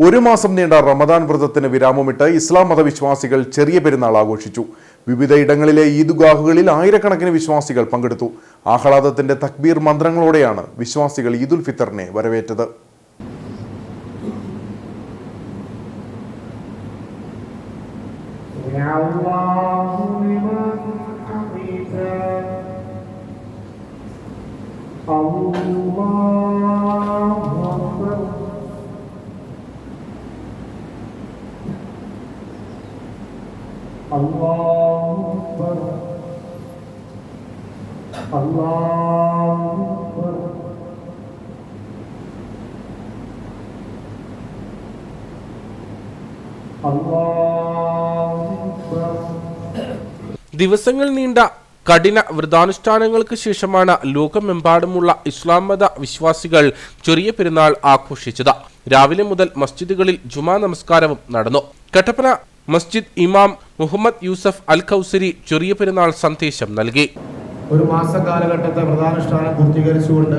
ഒരു മാസം നീണ്ട റമദാൻ വ്രതത്തിന് വിരാമമിട്ട് ഇസ്ലാം മതവിശ്വാസികൾ ചെറിയ പെരുന്നാൾ ആഘോഷിച്ചു വിവിധ ഇടങ്ങളിലെ ഈദുഗാഹുകളിൽ ആയിരക്കണക്കിന് വിശ്വാസികൾ പങ്കെടുത്തു ആഹ്ലാദത്തിന്റെ തക്ബീർ മന്ത്രങ്ങളോടെയാണ് വിശ്വാസികൾ ഈദുൽ ഫിത്തറിനെ വരവേറ്റത് سمع الله لمن حمده الله أكبر الله أكبر الله أكبر الله أكبر ദിവസങ്ങൾ നീണ്ട കഠിന വ്രതാനുഷ്ഠാനങ്ങൾക്ക് ശേഷമാണ് ലോകമെമ്പാടുമുള്ള ഇസ്ലാം മത വിശ്വാസികൾ ചെറിയ പെരുന്നാൾ ആഘോഷിച്ചത് രാവിലെ മുതൽ മസ്ജിദുകളിൽ ജുമാ നമസ്കാരവും നടന്നു കട്ടപ്പന മസ്ജിദ് ഇമാം മുഹമ്മദ് യൂസഫ് അൽ കൗസരി ചെറിയ പെരുന്നാൾ സന്ദേശം നൽകി. ഒരു മാസ കാലഘട്ടത്തെ വ്രതാനുഷ്ഠാനം പൂർത്തീകരിച്ചുകൊണ്ട്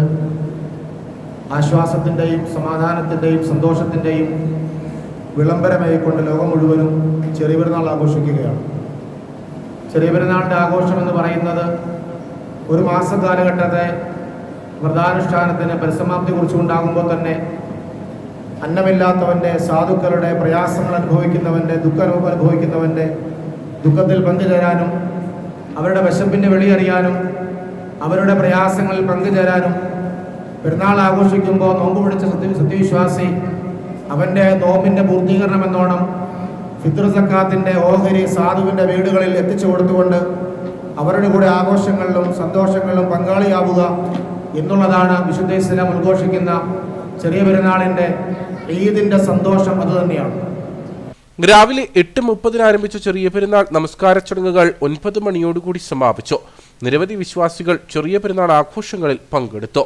ആശ്വാസത്തിന്റെയും സമാധാനത്തിന്റെയും സന്തോഷത്തിന്റെയും വിളംബരമായിക്കൊണ്ട് ലോകം മുഴുവനും ചെറിയ പെരുന്നാൾ ആഘോഷിക്കുകയാണ്. ചെറിയ പെരുന്നാളിന്റെ ആഘോഷം എന്ന് പറയുന്നത് ഒരു മാസ കാലഘട്ടത്തെ വ്രതാനുഷ്ഠാനത്തിന് പരിസമാപ്തി കുറിച്ചുകൊണ്ടാകുമ്പോൾ തന്നെ അന്നമില്ലാത്തവന്റെ സാധുക്കളുടെ പ്രയാസങ്ങൾ അനുഭവിക്കുന്നവന്റെ ദുഃഖരൂപം അനുഭവിക്കുന്നവന്റെ ദുഃഖത്തിൽ പങ്കുചേരാനും അവരുടെ വിശപ്പിന്റെ വെളിയറിയാനും അവരുടെ പ്രയാസങ്ങളിൽ പങ്കുചേരാനും പെരുന്നാൾ ആഘോഷിക്കുമ്പോൾ നോമ്പ് പിടിച്ച സത്യ സത്യവിശ്വാസി അവന്റെ നോമ്പിന്റെ പൂർത്തീകരണം എന്നോണം ഫിത്ർ സക്കാത്തിന്റെ ഓഹരി സാധുവിന്റെ വീടുകളിൽ എത്തിച്ചു കൊടുത്തുകൊണ്ട് അവരുടെ കൂടെ ആഘോഷങ്ങളിലും സന്തോഷങ്ങളിലും പങ്കാളിയാവുക എന്നുള്ളതാണ് വിശുദ്ധ ഇസ്ലാം ഉദ്ഘോഷിക്കുന്ന ചെറിയ പെരുന്നാളിന്റെ ഈദിന്റെ സന്തോഷം അതുതന്നെയാണ് രാവിലെ എട്ട് മുപ്പതിന് ആരംഭിച്ച ചെറിയ പെരുന്നാൾ നമസ്കാര ചടങ്ങുകൾ ഒൻപത് മണിയോടുകൂടി സമാപിച്ചു. നിരവധി വിശ്വാസികൾ ചെറിയ പെരുന്നാൾ ആഘോഷങ്ങളിൽ പങ്കെടുത്തു.